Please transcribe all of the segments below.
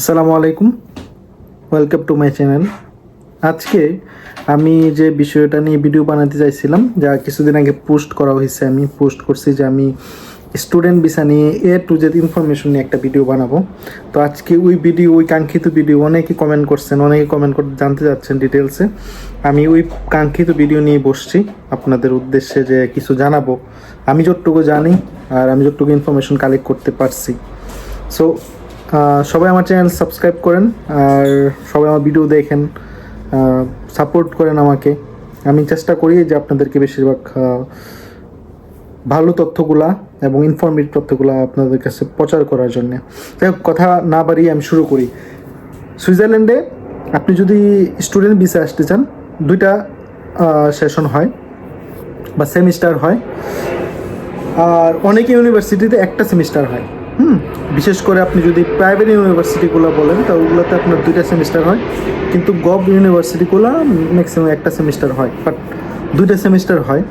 আসসালামু আলাইকুম। Welcome to my channel আজকে আমি যে বিষয়টা নিয়ে ভিডিও বানাতে চাইছিলাম, যা কিছুদিন আগে পোস্ট করা হয়েছে, আমি পোস্ট করছি যে আমি স্টুডেন্ট ভিসা নিয়ে এ টু জেড ইনফরমেশন নিয়ে একটা ভিডিও বানাবো। তো আজকে ওই ভিডিও ওই কাঙ্ক্ষিত ভিডিও অনেকে কমেন্ট করছেন, অনেকে কমেন্ট করে জানতে চাচ্ছেন ডিটেলসে আমি ওই কাঙ্ক্ষিত ভিডিও নিয়ে বসছি, আপনাদের উদ্দেশ্যে যে কিছু জানাব। আমি যতটুকু জানি আর আমি যতটুকু ইনফরমেশন কালেক্ট করতে পারছি। সো সবাই আমার চ্যানেল সাবস্ক্রাইব করেন আর সবাই আমার ভিডিও দেখেন সাপোর্ট করেন আমাকে। আমি চেষ্টা করি যে আপনাদেরকে বেশিরভাগ ভালো তথ্যগুলা এবং ইনফরমেটিভ তথ্যগুলা আপনাদের কাছে প্রচার করার জন্য। যাই কথা না বাড়িয়ে আমি শুরু করি। সুইজারল্যান্ডে আপনি যদি স্টুডেন্ট ভিসা আসতে চান, দুইটা সেশন হয় বা সেমিস্টার হয়। আর অনেক ইউনিভার্সিটিতে একটা সেমিস্টার হয়। হুম, বিশেষ করে আপনি যদি প্রাইভেট ইউনিভার্সিটিগুলো বলেন, তা ওগুলোতে আপনার দুইটা সেমিস্টার হয়। কিন্তু গভ ইউনিভার্সিটিগুলো ম্যাক্সিমাম একটা সেমিস্টার হয় বাট দুইটা সেমিস্টার হয়।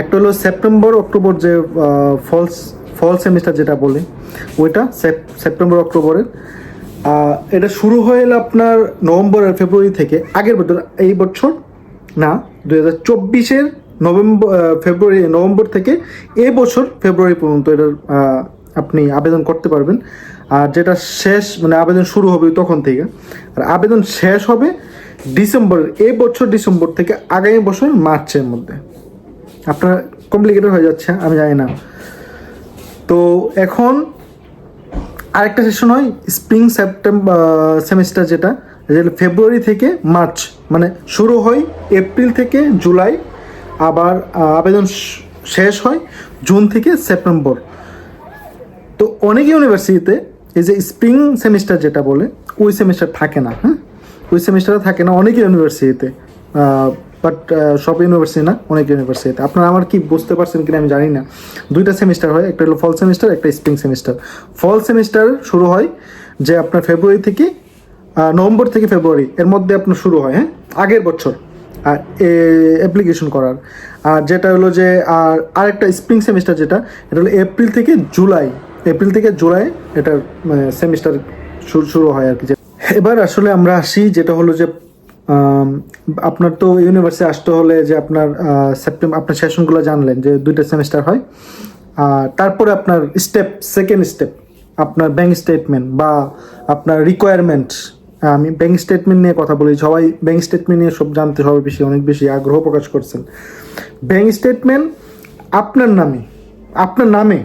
একটা হলো সেপ্টেম্বর অক্টোবর যে ফলস ফল সেমিস্টার যেটা বলে, ওইটা সেপ্টেম্বর অক্টোবরের এটা শুরু হয়ে এলো আপনার নভেম্বর আর ফেব্রুয়ারি থেকে। আগের বছর, এই বছর না দু হাজার চব্বিশের নভেম্বর ফেব্রুয়ারি নভেম্বর থেকে এ বছর ফেব্রুয়ারি পর্যন্ত এটার আপনি আবেদন করতে পারবেন। আর যেটা শেষ মানে আবেদন শুরু হবে তখন থেকে। আর আবেদন শেষ হবে ডিসেম্বর এই বছর ডিসেম্বর থেকে আগামী বছর মার্চের মধ্যে। আপনার কমপ্লিকেটেড হয়ে যাচ্ছে, আমি জানি না। তো এখন আরেকটা সেশন হয় স্প্রিং সেপ্টেম্বর সেমিস্টার যেটা যেটা ফেব্রুয়ারি থেকে মার্চ মানে শুরু হয় এপ্রিল থেকে জুলাই আবার আবেদন শেষ হয় জুন থেকে সেপ্টেম্বর তো অনেক ইউনিভার্সিটিতে এই যে স্প্রিং সেমিস্টার যেটা বলে, ওই সেমিস্টার থাকে না হ্যাঁ? ওই সেমিস্টার থাকে না অনেক ইউনিভার্সিটিতে বাট সব ইউনিভার্সিটি না, অনেক ইউনিভার্সিটিতে আপনারা আমার কি বুঝতে পারছেন কিনা আমি জানি না। দুইটা সেমিস্টার হয়, একটা হলো ফল সেমিস্টার একটা স্প্রিং সেমিস্টার ফল সেমিস্টার শুরু হয় যে আপনার ফেব্রুয়ারি থেকে নভেম্বর থেকে ফেব্রুয়ারি এর মধ্যে আপনার শুরু হয় হ্যাঁ? আগের বছর, আর অ্যাপ্লিকেশন করার। আর যেটা হলো যে, আর আরেকটা স্প্রিং সেমিস্টার যেটা, এটা হলো এপ্রিল থেকে জুলাই এপ্রিল থেকে জুলাই এটার মানে সেমিস্টার শুরু শুরু হয় আর কি। এবার আসলে আমরা আসি, যেটা হলো যে আপনার তো ইউনিভার্সিটি আসতে হলে যে আপনার সেপ্টেম্বর আপনার সেশনগুলো জানলেন যে দুইটা সেমিস্টার হয়। আর তারপরে আপনার স্টেপ সেকেন্ড স্টেপ আপনার ব্যাংক স্টেটমেন্ট বা আপনার রিকোয়ারমেন্ট আমি ব্যাংক স্টেটমেন্ট নিয়ে কথা বলি, সবাই ব্যাংক স্টেটমেন্ট নিয়ে সব জানতে সবাই বেশি, অনেক বেশি আগ্রহ প্রকাশ করছেন। ব্যাংক স্টেটমেন্ট আপনার নামে আপনার নামে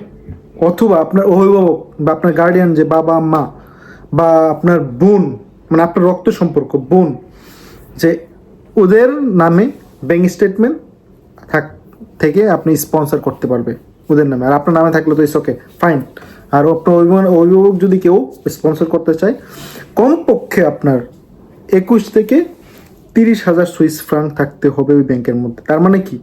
অথবা আপনার অভিভাবক বা আপনার গার্ডিয়ান যে বাবা, মা বা আপনার বোন মানে আপনার রক্ত সম্পর্ক, বোন, যে ওদের নামে ব্যাংক স্টেটমেন্ট থাক, থেকে আপনি স্পন্সর করতে পারবে ওদের নামে। আর আপনার নামে থাকলে তো ইস ওকে ফাইন আর আপনার অভিভাবক যদি কেউ স্পন্সর করতে চায়, কমপক্ষে আপনার একুশ থেকে তিরিশ হাজার সুইস ফ্রাঙ্ক থাকতে হবে ওই ব্যাংকের মধ্যে। তার মানে কি?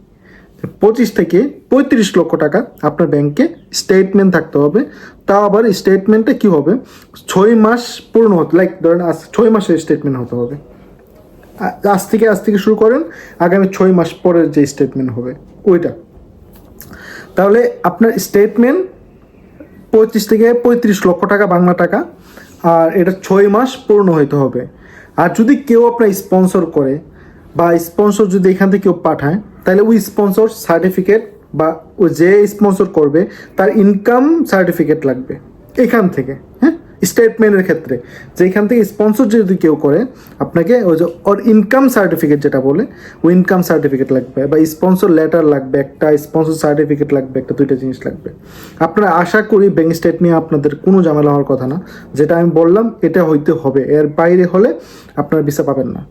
পঁচিশ থেকে পঁয়ত্রিশ লক্ষ টাকা আপনার ব্যাংকে স্টেটমেন্ট থাকতে হবে। তাও আবার স্টেটমেন্টে কি হবে? ছয় মাস পূর্ণ হতে লাইক ধরেন আজ ছয় মাসের স্টেটমেন্ট হতে হবে। আজ থেকে আজ থেকে শুরু করেন, আগামী ছয় মাস পরের যে স্টেটমেন্ট হবে, ওইটা। তাহলে আপনার স্টেটমেন্ট পঁচিশ থেকে পঁয়ত্রিশ লক্ষ টাকা বাংলা টাকা, আর এটা ছয় মাস পূর্ণ হইতে হবে। আর যদি কেউ আপনার স্পন্সর করে, বা স্পন্সর যদি এখান থেকে কেউ পাঠায় তাহলে ওই স্পন্সর সার্টিফিকেট বা ও যে স্পন্সর করবে, তার ইনকাম সার্টিফিকেট লাগবে এখান থেকে হ্যাঁ? স্টেটমেন্টের ক্ষেত্রে। যে এখান থেকে স্পন্সর যদি কেউ করে, আপনাকে ওই যে ওর ইনকাম সার্টিফিকেট যেটা বলে, ওই ইনকাম সার্টিফিকেট লাগবে বা স্পন্সর লেটার লাগবে, একটা স্পন্সর সার্টিফিকেট লাগবে, একটা দুইটা জিনিস লাগবে। আপনারা আশা করি ব্যাঙ্ক স্টেট নিয়ে আপনাদের কোনো ঝামেলা হওয়ার কথা না। যেটা আমি বললাম, এটা হইতে হবে। এর বাইরে হলে আপনার ভিসা পাবেন না।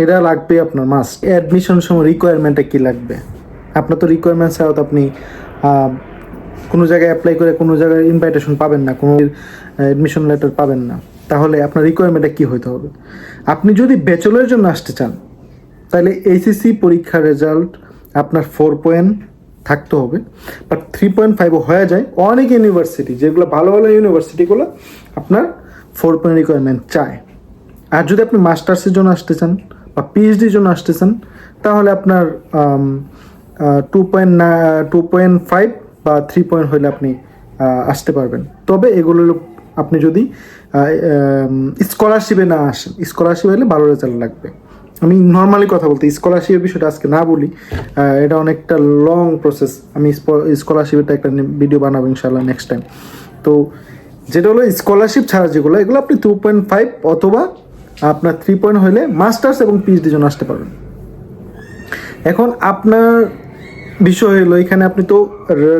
এটা লাগবে আপনার মাস্ট অ্যাডমিশন সময় রিকোয়ারমেন্টটা কি লাগবে? আপনার তো রিকোয়ারমেন্ট ছাড়া তো আপনি কোনো জায়গায় অ্যাপ্লাই করে কোনো জায়গায় ইনভাইটেশন পাবেন না, কোনো অ্যাডমিশন লেটার পাবেন না। তাহলে আপনার রিকোয়ারমেন্টটা কী হইতে হবে? আপনি যদি ব্যাচেলরের জন্য আসতে চান, তাহলে এইচএসসি পরীক্ষার রেজাল্ট আপনার ফোর পয়েন্ট থাকতে হবে। বাট থ্রি পয়েন্ট ফাইভও হয়ে যায়। অনেক ইউনিভার্সিটি যেগুলো ভালো ভালো ইউনিভার্সিটিগুলো আপনার ফোর পয়েন্ট রিকোয়ারমেন্ট চায়। আর যদি আপনি মাস্টার্সের জন্য আসতে চান বা পিএইচডির জন্য আসতে চান তাহলে আপনার two point two point five বা থ্রি পয়েন্ট হলে আপনি আসতে পারবেন। তবে এগুলো আপনি যদি স্কলারশিপে না আসেন স্কলারশিপ হলে ভালো রেজাল্ট লাগবে। আমি নর্মালি কথা বলতে স্কলারশিপের বিষয়টা আজকে না বলি এটা অনেকটা লং প্রসেস আমি স্কলারশিপের একটা ভিডিও বানাবো ইনশাল্লাহ নেক্সট টাইম তো, যেটা হলো স্কলারশিপ ছাড়া যেগুলো, এগুলো আপনি টু পয়েন্ট ফাইভ অথবা আপনার থ্রি পয়েন্ট হলে মাস্টার্স এবং পিএইচডি জন্য আসতে পারবেন। এখন আপনার বিষয় হলো, এখানে আপনি তো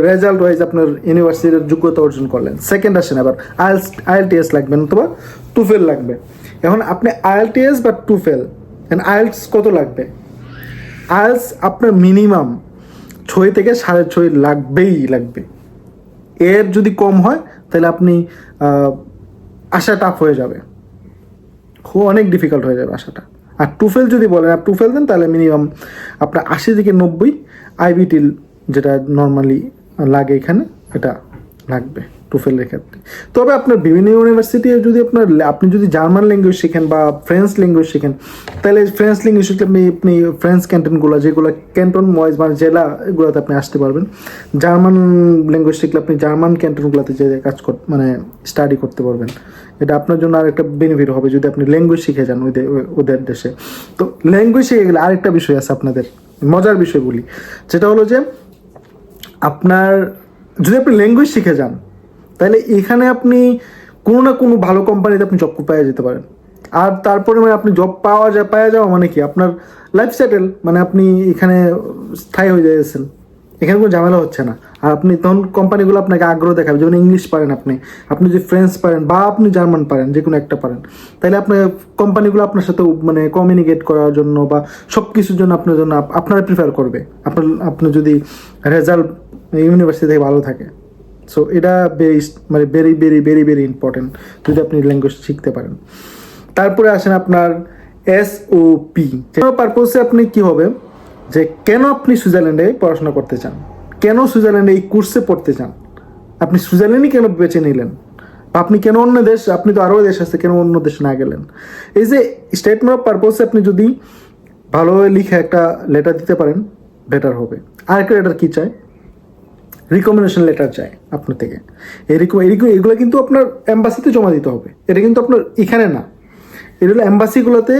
রেজাল্ট ওয়াইজ আপনার ইউনিভার্সিটির যোগ্যতা অর্জন করলেন। সেকেন্ড আসেন আবার আইএলস আইএলটিএস লাগবে অথবা টুফেল লাগবে। এখন আপনি আইএলটিএস বা টুফেল আইএলস কত লাগবে? আইএলস আপনার মিনিমাম ছয় থেকে সাড়ে ছয় লাগবেই লাগবে। এর যদি কম হয়, তাহলে আপনি আসা টাফ হয়ে যাবে। অনেক ডিফিকাল্ট হয়ে যাবে আসাটা আর টুফেল যদি বলেন, আর টুফেল দেন, তাহলে মিনিমাম আপনার আশি থেকে নব্বই আইবিটিল যেটা নর্মালি লাগে এখানে, এটা লাগবে। টুফেলের ক্ষেত্রে তবে আপনার বিভিন্ন ইউনিভার্সিটি যদি আপনার আপনি যদি জার্মান ল্যাঙ্গুয়েজ শেখেন বা ফ্রেঞ্চ ল্যাঙ্গুয়েজ শেখেন, তাহলে ফ্রেঞ্চ ল্যাঙ্গুয়েজ শিখলে আপনি আপনি ফ্রেঞ্চ ক্যান্টনগুলো যেগুলো ক্যান্টন ওয়াইজ মানে জেলা এগুলোতে আপনি আসতে পারবেন জার্মান ল্যাঙ্গুয়েজ শিখলে আপনি জার্মান ক্যান্টনগুলোতে যে কাজ কর মানে স্টাডি করতে পারবেন। এটা আপনার জন্য আরেকটা বেনিফিট হবে যদি আপনি ল্যাঙ্গুয়েজ শিখে যান ওদের ওদের দেশে। তো ল্যাঙ্গুয়েজ শিখে গেলে আরেকটা বিষয় আছে আপনাদের, মজার বিষয় বলি। যেটা হলো যে আপনার, যদি আপনি ল্যাঙ্গুয়েজ শিখে যান তাহলে এখানে আপনি কোনো না কোনো ভালো কোম্পানিতে আপনি জব পাওয়া যেতে পারেন। আর তারপরে মানে আপনি জব পাওয়া যায় পাওয়া যাওয়া মানে কি? আপনার লাইফ সেটেল মানে আপনি এখানে স্থায়ী হয়ে যাচ্ছেন এখানে কোনো ঝামেলা হচ্ছে না। আর আপনি তখন কোম্পানিগুলো আপনাকে আগ্রহ দেখাবে, যেমন ইংলিশ পারেন আপনি আপনি যদি ফ্রেঞ্চ পারেন বা আপনি জার্মান পারেন যে কোনো একটা পারেন। তাহলে আপনার কোম্পানিগুলো আপনার সাথে মানে কমিউনিকেট করার জন্য বা সব কিছুর জন্য আপনার জন্য আপ- আপনারা প্রিফার করবে। আপনার আপনি যদি রেজাল্ট ইউনিভার্সিটি থেকে ভালো থাকে। সো এটা ভেরি মানে very very very very important যদি আপনি ল্যাঙ্গুয়েজ শিখতে পারেন। তারপরে আসেন আপনার এস ও পি পারপোসে আপনি কি হবে? যে কেন আপনি সুইজারল্যান্ডে পড়াশোনা করতে চান? কেন সুইজারল্যান্ডে এই কোর্সে পড়তে চান? আপনি সুইজারল্যান্ডই কেন বেছে নিলেন? আপনি কেন অন্য দেশ আপনি তো আরও দেশ আছে, কেন অন্য দেশে না গেলেন? এই যে স্টেটমেন্ট অফ পারপোসে আপনি যদি ভালোভাবে লিখে একটা লেটার দিতে পারেন বেটার হবে। আর একটা লেটার কী চায়? রিকমেন্ডেশন লেটার চায় আপনার থেকে। এরকম এরকম এগুলো কিন্তু আপনার অ্যাম্বাসিতে জমা দিতে হবে। এটা কিন্তু আপনার এখানে না। এটা হলো অ্যাম্বাসিগুলোতে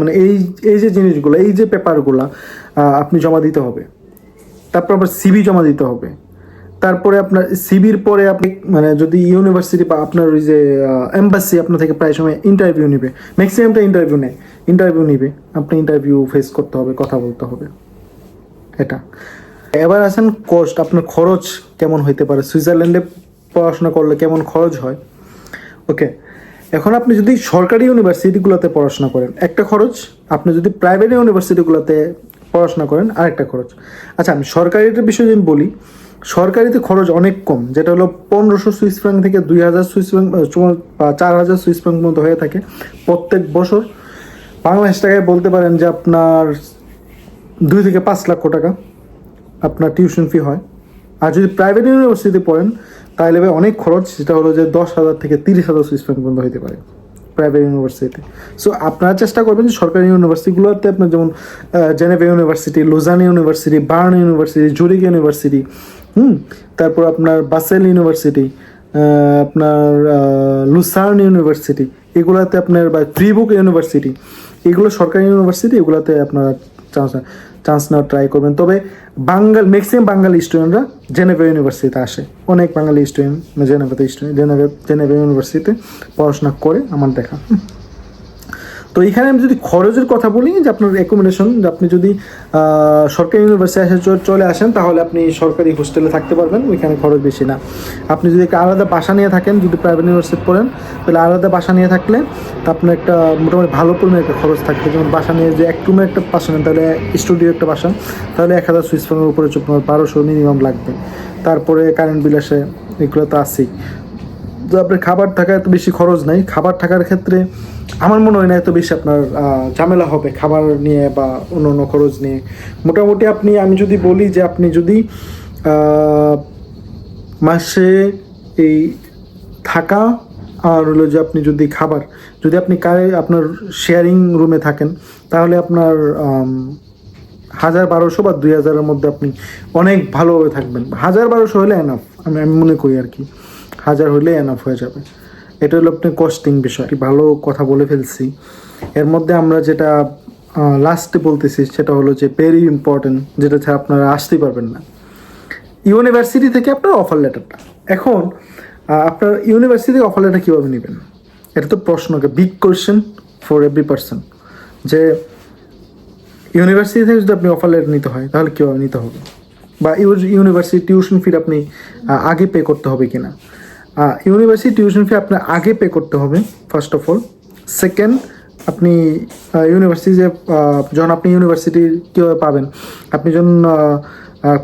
মানে এই এই যে জিনিসগুলো, এই যে পেপারগুলো আপনি জমা দিতে হবে। তারপর আবার সিবি জমা দিতে হবে। তারপরে আপনার সিবির পরে আপনি মানে যদি ইউনিভার্সিটি বা আপনার ওই যে এম্বাসি আপনার থেকে প্রায় সময় ইন্টারভিউ নেবে। ম্যাক্সিমামটা ইন্টারভিউ নেয় ইন্টারভিউ নেবে। আপনি ইন্টারভিউ ফেস করতে হবে, কথা বলতে হবে। এটা। এবার আসেন কস্ট আপনার খরচ কেমন হইতে পারে? সুইজারল্যান্ডে পড়াশোনা করলে কেমন খরচ হয়? ওকে এখন আপনি যদি সরকারি ইউনিভার্সিটিগুলোতে পড়াশোনা করেন, একটা খরচ। আপনি যদি প্রাইভেট ইউনিভার্সিটিগুলোতে পড়াশোনা করেন, আরেকটা খরচ। আচ্ছা আমি সরকারিটার বিষয়ে যদি বলি, সরকারিতে খরচ অনেক কম, যেটা হলো পনেরোশো সুইস ফ্রাঙ্ক থেকে দুই হাজার সুইস ফ্রাঙ্ক চার হাজার সুইস ফ্রাঙ্ক মতো হয়ে থাকে প্রত্যেক বছর। বাংলাদেশ টাকায় বলতে পারেন যে আপনার দুই থেকে পাঁচ লক্ষ টাকা। আপনার টিউশন ফি হয়। আর যদি প্রাইভেট ইউনিভার্সিটিতে পড়েন, তাহলে অনেক খরচ, সেটা হলো যে দশ হাজার থেকে তিরিশ হাজার সুইস পর্যন্ত হতে পারে প্রাইভেট ইউনিভার্সিটিতে সো আপনারা চেষ্টা করবেন যে সরকারি ইউনিভার্সিটিগুলোতে আপনার যেমন Geneva university Lausanne university Bern university Zurich university হুম, তারপর আপনার বাসেল ইউনিভার্সিটি আপনার লুসার্ন ইউনিভার্সিটি এগুলাতে আপনার বা ত্রিবুক ইউনিভার্সিটি এগুলো সরকারি ইউনিভার্সিটি এগুলোতে আপনারা চান্স চান্স নেওয়ার ট্রাই করবেন। তবে বাঙ্গাল ম্যাক্সিমাম বাঙালি স্টুডেন্টরা জেনেভা ইউনিভার্সিটিতে আসে অনেক বাঙালি স্টুডেন্ট জেনেভাতে স্টুডেন্ট জেনেভা জেনেভা ইউনিভার্সিটিতে পড়াশোনা করে আমার দেখা। তো এখানে আমি যদি খরচের কথা বলি, যে আপনার অ্যাকোমোডেশন যে আপনি যদি সরকারি ইউনিভার্সিটি চ- চলে আসেন, তাহলে আপনি সরকারি হোস্টেলে থাকতে পারবেন, ওইখানে খরচ বেশি না। আপনি যদি আলাদা বাসা নিয়ে থাকেন, যদি প্রাইভেট ইউনিভার্সিটি পড়েন, তাহলে আলাদা বাসা নিয়ে থাকলে তা আপনার একটা মোটামুটি ভালো পরিমাণে একটা খরচ থাকবে। যেমন বাসা নিয়ে যে এক রুমের একটা বাসা নেন, তাহলে স্টুডিও একটা বাসা, তাহলে এক হাজার সুইচ ফ্রাঙ্কের উপরে বারোশো মিনিমাম লাগবে। তারপরে কারেন্ট বিল আসে, এগুলো তো আছেই। তো আপনার খাবার থাকা এত বেশি খরচ নাই। খাবার থাকার ক্ষেত্রে আমার মনে হয় না এত বেশি আপনার ঝামেলা হবে খাবার নিয়ে বা অন্য অন্য খরচ নিয়ে। মোটামুটি আপনি, আমি যদি বলি যে আপনি যদি মাসে এই থাকা আর হলো যে আপনি যদি খাবার, যদি আপনি কারে, আপনার শেয়ারিং রুমে থাকেন, তাহলে আপনার হাজার বারোশো বা দুই হাজারের মধ্যে আপনি অনেক ভালোভাবে থাকবেন। হাজার বারোশো হলে এনাফ আমি আমি মনে করি আর কি। হাজার হলে এনাফ হয়ে যাবে। এটা হলো আপনি কস্টিং বিষয়। ভালো কথা বলে ফেলছি। এর মধ্যে আমরা যেটা লাস্টে বলতেছি, সেটা হলো যে ভেরি ইম্পর্টেন্ট যেটা ছাড়া আপনারা আসতেই পারবেন না। ইউনিভার্সিটি থেকে আপনার অফার লেটারটা এখন আপনার ইউনিভার্সিটি থেকে অফার লেটার কীভাবে নেবেন? এটা তো প্রশ্ন big question for every person যে ইউনিভার্সিটি থেকে যদি আপনি অফার লেটার নিতে হয়, তাহলে কীভাবে নিতে হবে? বা ইউনিভার্সিটি টিউশন ফির আপনি আগে পে করতে হবে কিনা? ইউনিভার্সিটি টিউশন ফি আপনার আগে পে করতে হবে ফার্স্ট অফ অল সেকেন্ড আপনি ইউনিভার্সিটি যে যখন আপনি ইউনিভার্সিটি কীভাবে পাবেন, আপনি যখন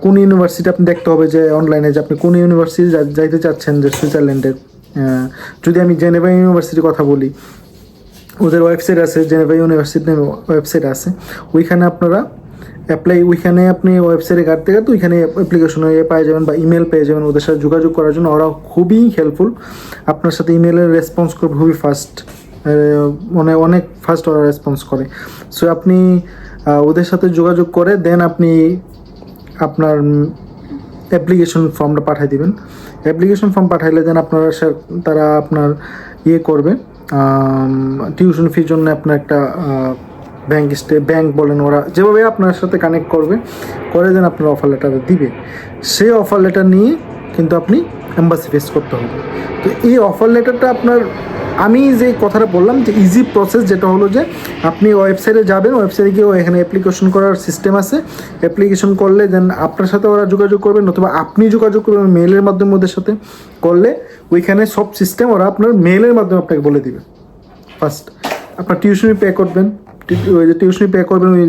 কোন ইউনিভার্সিটি আপনি দেখতে হবে যে অনলাইনে যে আপনি কোন ইউনিভার্সিটি যাইতে চাচ্ছেন যে সুইজারল্যান্ডের যদি আমি জেনেভা ইউনিভার্সিটির কথা বলি, ওদের ওয়েবসাইট আছে, জেনেভা ইউনিভার্সিটি নামে ওয়েবসাইট আছে, ওইখানে আপনারা অ্যাপ্লাই ওইখানে আপনি ওয়েবসাইটে ঘাটতে ঘাটতে ওইখানে অ্যাপ্লিকেশন পেয়ে যাবেন বা ইমেল পেয়ে যাবেন ওদের সাথে যোগাযোগ করার জন্য। ওরা খুবই হেল্পফুল আপনার সাথে ইমেলের রেসপন্স করবে খুবই ফাস্ট মানে অনেক ফাস্ট ওরা রেসপন্স করে। সো আপনি ওদের সাথে যোগাযোগ করে দেন আপনি আপনার অ্যাপ্লিকেশন ফর্মটা পাঠিয়ে দিবেন। অ্যাপ্লিকেশন ফর্ম পাঠাইলে দেন আপনারা তারা আপনার ইয়ে করবে। টিউশন ফির জন্য আপনার একটা ব্যাংক স্টে ব্যাংক বলেন ওরা, যেভাবে আপনার সাথে কানেক্ট করবে, করে দেন আপনার অফার লেটার দিবে। সেই অফার লেটার নিয়ে কিন্তু আপনি এম্বাসি ফেস করতে হবে। তো এই অফার লেটারটা আপনার, আমি যে কথাটা বললাম যে ইজি প্রসেস যেটা হলো যে আপনি ওয়েবসাইটে যাবেন ওয়েবসাইটে গিয়ে এখানে অ্যাপ্লিকেশন করার সিস্টেম আছে। অ্যাপ্লিকেশন করলে দেন আপনার সাথে ওরা যোগাযোগ করবেন অথবা আপনি যোগাযোগ করবেন মেলের মাধ্যমে ওদের সাথে। করলে ওইখানে সব সিস্টেম ওরা আপনার মেলের মাধ্যমে আপনাকে বলে দিবে। ফার্স্ট আপনার টিউশনি পে করবেন। টিউশনি পে করবেন, ওই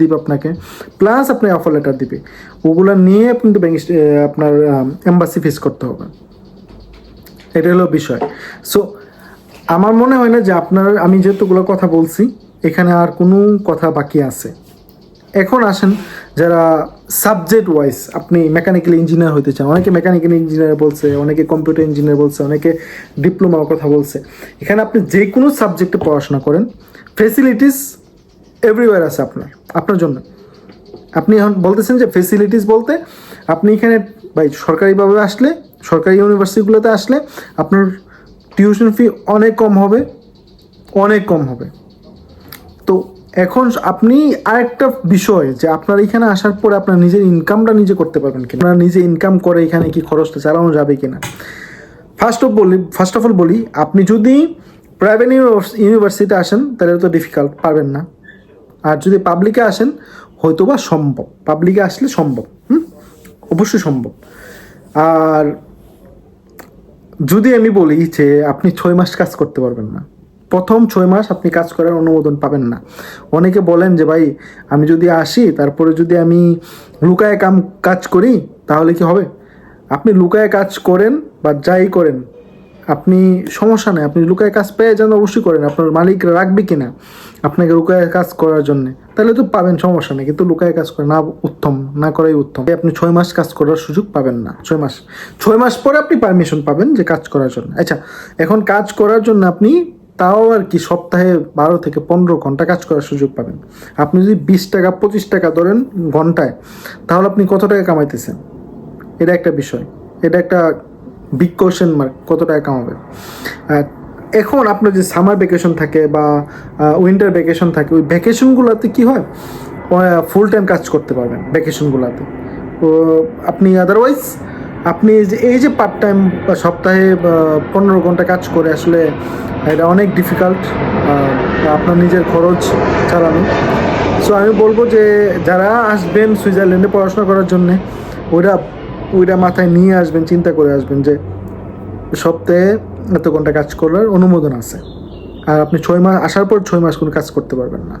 দিবে আপনাকে। প্লাস আপনি অফার লেটার দিবে। ওগুলো নিয়ে আপনি ব্যাংক আপনার এম্বাসি ফেস করতে হবে। এটা হলো বিষয়। সো আমার মনে হয় না যে আপনার, আমি যেহেতুগুলো কথা বলছি, এখানে আর কোনো কথা বাকি আছে। এখন আসেন, যারা সাবজেক্ট ওয়াইজ আপনি মেকানিক্যাল ইঞ্জিনিয়ার হতে চান, অনেকে মেকানিক্যাল ইঞ্জিনিয়ার বলছে, অনেকে কম্পিউটার ইঞ্জিনিয়ার বলছে, অনেকে ডিপ্লোমার কথা বলছে। এখানে আপনি যে কোনো সাবজেক্টে পড়াশোনা করেন ফেসিলিটিস এভরিওয়ার আছে আপনার আপনার জন্য। আপনি এখন বলতেছেন যে ফেসিলিটিস বলতে আপনি এখানে ভাই সরকারিভাবে আসলে, সরকারি ইউনিভার্সিটিগুলোতে আসলে আপনার টিউশন ফি অনেক কম হবে, অনেক কম হবে। তো এখন আপনি আরেকটা বিষয় যে আপনার এখানে আসার পরে আপনার নিজের ইনকামটা নিজে করতে পারবেন কিনা, আপনার নিজে ইনকাম করে এখানে কি খরচটা চালানো যাবে কিনা। ফার্স্ট অফ বলি ফার্স্ট অফ অল বলি, আপনি যদি প্রাইভেট ইউনিভার্সিটিতে আসেন, তাহলে তো ডিফিকাল্ট পারবেন না। আর যদি পাবলিকে আসেন হয়তো বা সম্ভব পাবলিকে আসলে সম্ভব, হুম? অবশ্যই সম্ভব। আর যদি আমি বলি যে আপনি ছয় মাস কাজ করতে পারবেন না, প্রথম ছয় মাস আপনি কাজ করার অনুমোদন পাবেন না। অনেকে বলেন যে, ভাই, আমি যদি আসি, তারপরে যদি আমি লুকায় কাম কাজ করি, তাহলে কি হবে? আপনি লুকায় কাজ করেন বা যাই করেন আপনি সমস্যা নেই, আপনি লুকায় কাজ পেয়ে যান, অবশ্যই করেন। আপনার মালিক রাখবে কিনা? আপনাকে লুকায় কাজ করার জন্য। তাহলে তো পাবেন, সমস্যা নেই। কিন্তু লুকায় কাজ করে না উত্তম, না করাই উত্তম। আপনি ছয় মাস কাজ করার সুযোগ পাবেন না। ছয় মাস। ছয় মাস পরে আপনি পারমিশন পাবেন যে কাজ করার জন্য। আচ্ছা এখন কাজ করার জন্য আপনি তাও আর কি সপ্তাহে বারো থেকে পনেরো ঘণ্টা কাজ করার সুযোগ পাবেন। আপনি যদি বিশ টাকা, পঁচিশ টাকা ধরেন ঘন্টায়, তাহলে আপনি কত টাকা কামাইতেছেন? এটা একটা বিষয়। এটা একটা বিগ কোয়েশন মার্ক কত টাকা কামাবে? এখন আপনার যে সামার ভ্যাকেশন থাকে বা উইন্টার ভ্যাকেশন থাকে, ওই ভ্যাকেশনগুলোতে কী হয়? ফুল টাইম কাজ করতে পারবেন ভ্যাকেশনগুলোতে তো আপনি আদারওয়াইজ আপনি এই যে পার্ট টাইম বা সপ্তাহে পনেরো ঘণ্টা কাজ করে আসলে এটা অনেক ডিফিকাল্ট আপনার নিজের খরচ চালানো সো আমি বলব যে, যারা আসবেন সুইজারল্যান্ডে পড়াশোনা করার জন্যে ওইটা ওইটা মাথায় নিয়ে আসবেন, চিন্তা করে আসবেন যে সপ্তাহে এত ঘণ্টা কাজ করার অনুমোদন আছে। আর আপনি ছয় মাস, আসার পর ছয় মাস কোনো কাজ করতে পারবেন না।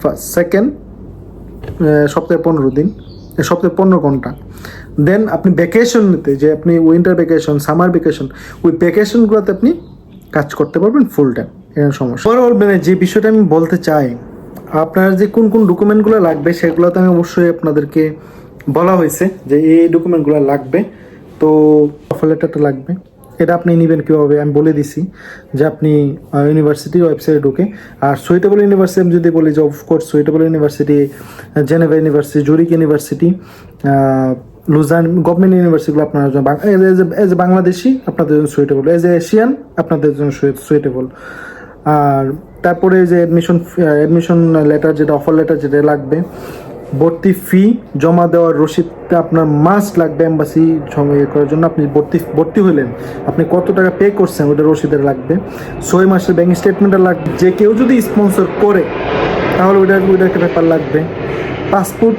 ফার্স্ট সেকেন্ড সপ্তাহে পনেরো দিন সপ্তাহে পনেরো ঘণ্টা। দেন আপনি ভ্যাকেশন নিতে, যে আপনি উইন্টার ভ্যাকেশন সামার ভ্যাকেশন ওই ভ্যাকেশনগুলোতে আপনি কাজ করতে পারবেন ফুল টাইম এরকম সমস্যা। ওভারঅল মানে যে বিষয়টা আমি বলতে চাই, আপনার যে কোন কোন ডকুমেন্টগুলো লাগবে সেগুলো তো আমি অবশ্যই আপনাদেরকে বলা হয়েছে যে এই ডকুমেন্টগুলো লাগবে। তো অফার লেটারটা লাগবে। এটা আপনি নেবেন কীভাবে? আমি বলে দিছি যে আপনি ইউনিভার্সিটির ওয়েবসাইটে ঢুকে, আর সুইটেবল ইউনিভার্সিটি আমি যদি বলি, যে of course suitable university Geneva university Zurich university Lausanne government ইউনিভার্সিটিগুলো আপনার জন্য এজ এ বাংলাদেশি আপনাদের জন্য সুইটেবল এজ এ এশিয়ান আপনাদের জন্য সুইটেবল আর তারপরে যে অ্যাডমিশন অ্যাডমিশন লেটার যেটা অফার লেটার যেটা লাগবে ভর্তি ফি জমা দেওয়ার রসিদটা আপনার মাস্ট লাগবে এম্বাসি ইয়ে করার জন্য। আপনি ভর্তি ভর্তি হলেন। আপনি কত টাকা পে করছেন ওটা রসিদের লাগবে? ছয় মাসের ব্যাংক স্টেটমেন্টটা লাগবে। যে কেউ যদি স্পন্সর করে, তাহলে ওইটার ওইটার একটা ব্যাপার লাগবে। পাসপোর্ট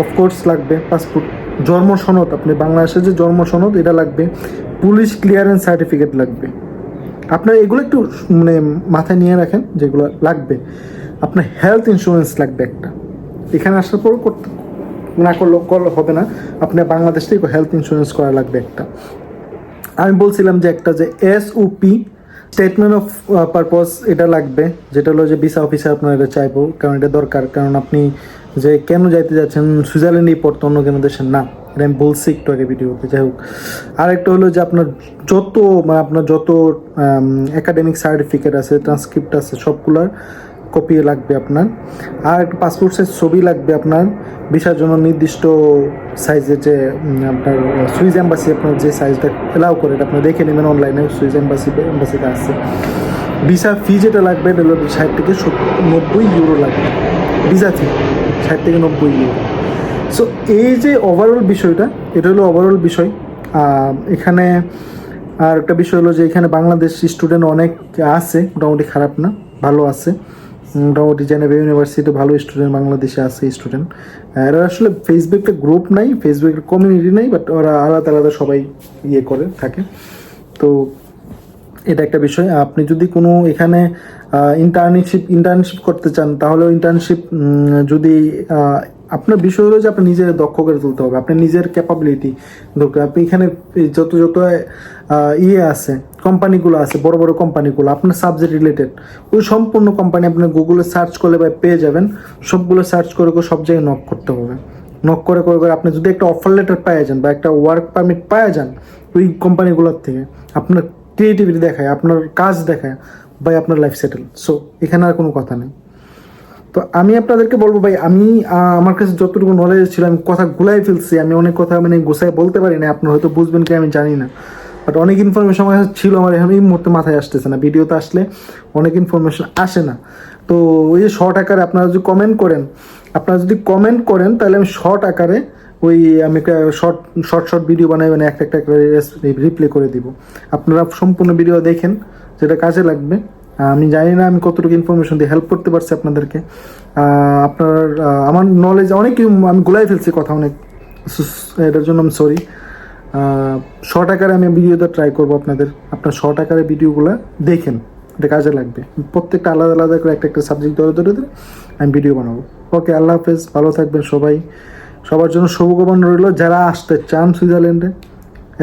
অফকোর্স লাগবে। পাসপোর্ট জন্ম সনদ, আপনি বাংলাদেশের যে জন্ম সনদ, এটা লাগবে। পুলিশ ক্লিয়ারেন্স সার্টিফিকেট লাগবে। আপনার এগুলো একটু মানে মাথায় নিয়ে রাখেন, যেগুলো লাগবে। আপনার হেলথ ইন্স্যুরেন্স লাগবে একটা। এখানে আসার পর করতে না করলে করলে হবে না। আপনার বাংলাদেশ থেকে হেলথ ইন্স্যুরেন্স করা লাগবে একটা। আমি বলছিলাম যে একটা যে S P statement of purpose এটা লাগবে। যেটা হলো যে ভিসা অফিসার আপনার এটা চাইব, কারণ এটা দরকার। কারণ আপনি যে কেন যাইতে যাচ্ছেন, সুইজারল্যান্ডেই পড়তো অন্য কোনো দেশের না। এটা আমি বলছি একটু আগে ভিডিওতে, যাই হোক। আরেকটা হলো যে আপনার যত মানে আপনার যত একাডেমিক সার্টিফিকেট আছে ট্রান্সক্রিপ্ট আছে, সবগুলোর কপি লাগবে আপনার। আর একটা পাসপোর্ট সাইজ ছবি লাগবে আপনার। ভিসার জন্য নির্দিষ্ট সাইজের যে আপনার সুইজ এম্বাসি আপনার যে সাইজটা এলাও করে, এটা আপনি দেখে নেবেন অনলাইনে সুইজ এম্বাসি এম্বাসিতে আছে। ভিসা ফি যেটা লাগবে, এটা হলো ষাট থেকে নব্বই ইউরো লাগবে। ভিসা ফি ষাট থেকে নব্বই ইউরো সো এই যে ওভারঅল বিষয়টা, এটা হলো ওভারঅল বিষয়। এখানে আর একটা বিষয় হলো যে, এখানে বাংলাদেশ স্টুডেন্ট অনেক আছে, মোটামুটি খারাপ না, ভালো আছে। মোটামুটি জেনেভা ইউনিভার্সিটি ভালো স্টুডেন্ট বাংলাদেশে আছে স্টুডেন্ট এরা আসলে ফেসবুকটা গ্রুপ নাই ফেসবুকের কমিউনিটি নাই বাট ওরা আলাদা আলাদা সবাই ইয়ে করে, থাকে। তো এটা একটা বিষয়। আপনি যদি কোনো এখানে ইন্টার্নশিপ ইন্টার্নশিপ করতে চান, তাহলেও ইন্টার্নশিপ যদি আপনার বিষয় হলো যে আপনি নিজের দক্ষ করে তুলতে হবে, আপনার নিজের ক্যাপাবিলিটি দরকার। আপনি এখানে যত যত ইয়ে আছে, কোম্পানিগুলো আছে, বড় বড় কোম্পানিগুলো, আপনার সাবজেক্ট রিলেটেড ওই সম্পূর্ণ কোম্পানি আপনি গুগলে সার্চ করলে বা পেয়ে যাবেন, সবগুলো সার্চ করে করে সব জায়গায় নক করতে হবে। নক করে করে করে আপনি যদি একটা অফার লেটার পাওয়া যান বা একটা ওয়ার্ক পারমিট পাওয়া যান, ওই কোম্পানিগুলোর থেকে আপনার ক্রিয়েটিভিটি দেখায়, আপনার কাজ দেখায়, ভাই আপনার লাইফ সেটেল সো এখানে আর কোনো কথা নেই। তো আমি আপনাদেরকে বলব ভাই, আমি আমার কাছে যতটুকু নলেজ ছিল, আমি কথা গুলাই ফেলছি, আমি অনেক কথা মানে গুছাই বলতে পারি না আপনার হয়তো বুঝবেন কি আমি জানি না। বাট অনেক ইনফরমেশন আমার কাছে ছিল, আমার এখন এই মুহূর্তে মাথায় আসতেছে না ভিডিওতে আসলে অনেক ইনফরমেশন আসে না। তো ওই যে শর্ট আকারে আপনারা যদি কমেন্ট করেন, আপনারা যদি কমেন্ট করেন, তাহলে আমি শর্ট আকারে ওই আমি শর্ট শর্ট শর্ট ভিডিও বানাই মানে একটা একটা রিপ্লে করে দিব। আপনারা সম্পূর্ণ ভিডিও দেখেন, যেটা কাজে লাগবে। আমি জানি না, আমি কতটুকু ইনফরমেশন দিয়ে হেল্প করতে পারছি আপনাদেরকে। আপনার আমার নলেজ অনেক আমি গুলাই ফেলছি কথা অনেক। এটার জন্য আমি সরি শর্ট আকারে আমি ভিডিওটা ট্রাই করব আপনাদের। আপনার শর্ট আকারে ভিডিওগুলো দেখেন, এটা কাজে লাগবে। প্রত্যেকটা আলাদা আলাদা করে একটা একটা সাবজেক্ট ধরে ধরে ধরে আমি ভিডিও বানাবো। ওকে আল্লাহ হাফেজ, ভালো থাকবেন সবাই। সবার জন্য শুভকামনা রইল। যারা আসতে চান সুইজারল্যান্ডে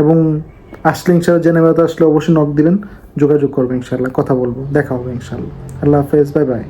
এবং আসলে ইনশাল্লাহ জেনেভাতে আসলে অবশ্যই নক দিবেন। যোগাযোগ করব ইনশাল্লাহ কথা বলব দেখা হবে ইনশাল্লাহ আল্লাহ হাফেজ বাই বাই।